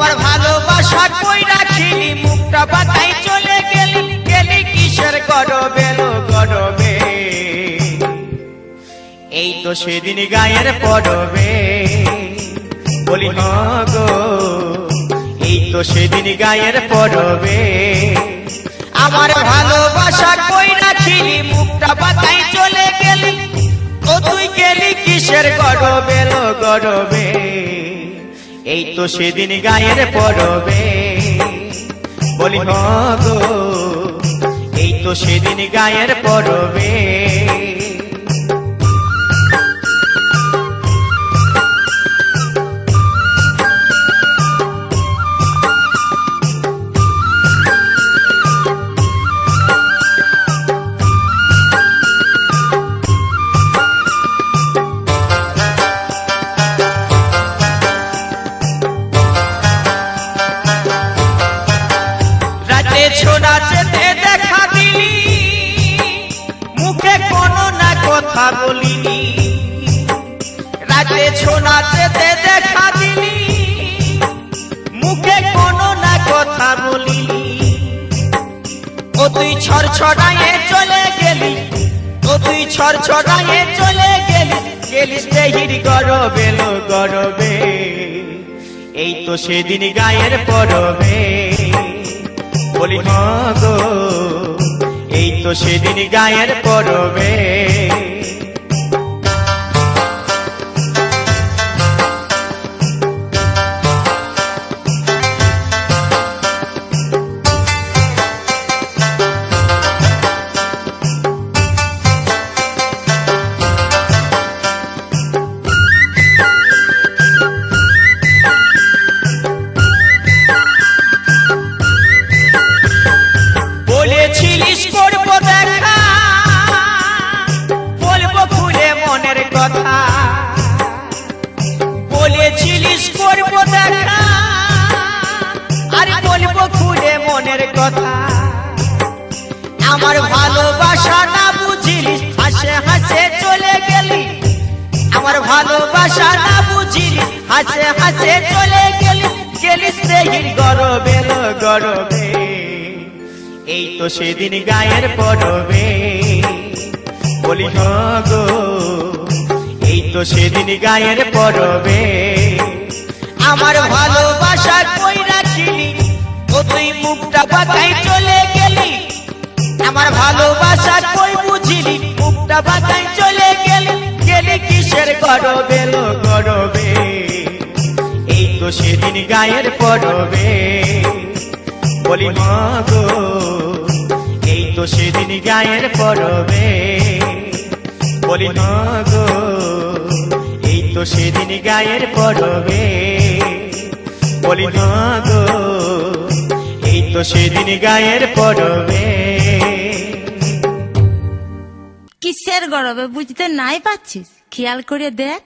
আমার ভালোবাসা কই রাখিনি? মুখটা বাতাই চলে গেলি। গেলি কিসের গরবে গরবে? এই তো সেদিন গায়ের পড়বে বলি গো, এই তো সেদিন গায়ের পড়বে আমার ভালোবাসা কই রাখিনি? মুখটা বাতাই চলে গেলি। ও তুই গেলি কিসের গরবে গরবে? এই তো সেদিন গায়ের পড়বে বলি হ গো এই তো সেদিন গায়ের পড়বে কথা বলিনি। রাতে ছোড়া যেতে দেখা দিলি। মুখে কোনো না কথা বলিনি। ও তুই ছড় ছড়াইয়ে চলে গেলি। ও তুই ছড় ছড়াইয়ে চলে গেলি। গেলিস দেহির গরবে লো গরবে। এই তো সেদিন গায়ের পরবে। বলি হ গো, এই তো সেদিন গায়ের পরবে। মনের কথা। আমার ভালোবাসা না বুঝিলিস হাসে হাসে চলে গেলি। আমার ভালোবাসা না বুঝিলি, হাসে হাসে চলে গেলি। গেলিস দেহির গরবে গরবে এই তো সেদিন গায়ের পড়বে বলি হ গো, এই তো সেদিন গায়ের পড়বে মুখটা চলে গেলি। আমার ভালোবাসা কই বুঝিলি? মুখটা বাতাই চলে গেলি। গেলি কিসের গরবে লো গরবে? এই তো সেদিন গায়ের পড়বে বলি, মা গো, এই তো সেদিন গায়ের পড়বে বলি, মা গো, এই তো সেদিন গায়ের পড়বে বলি, মা গো এই তো সেদিন গায়ের পরবে। কিসের গরবে? বুঝতে নাই পাচ্ছিস? খেয়াল করে দেখ।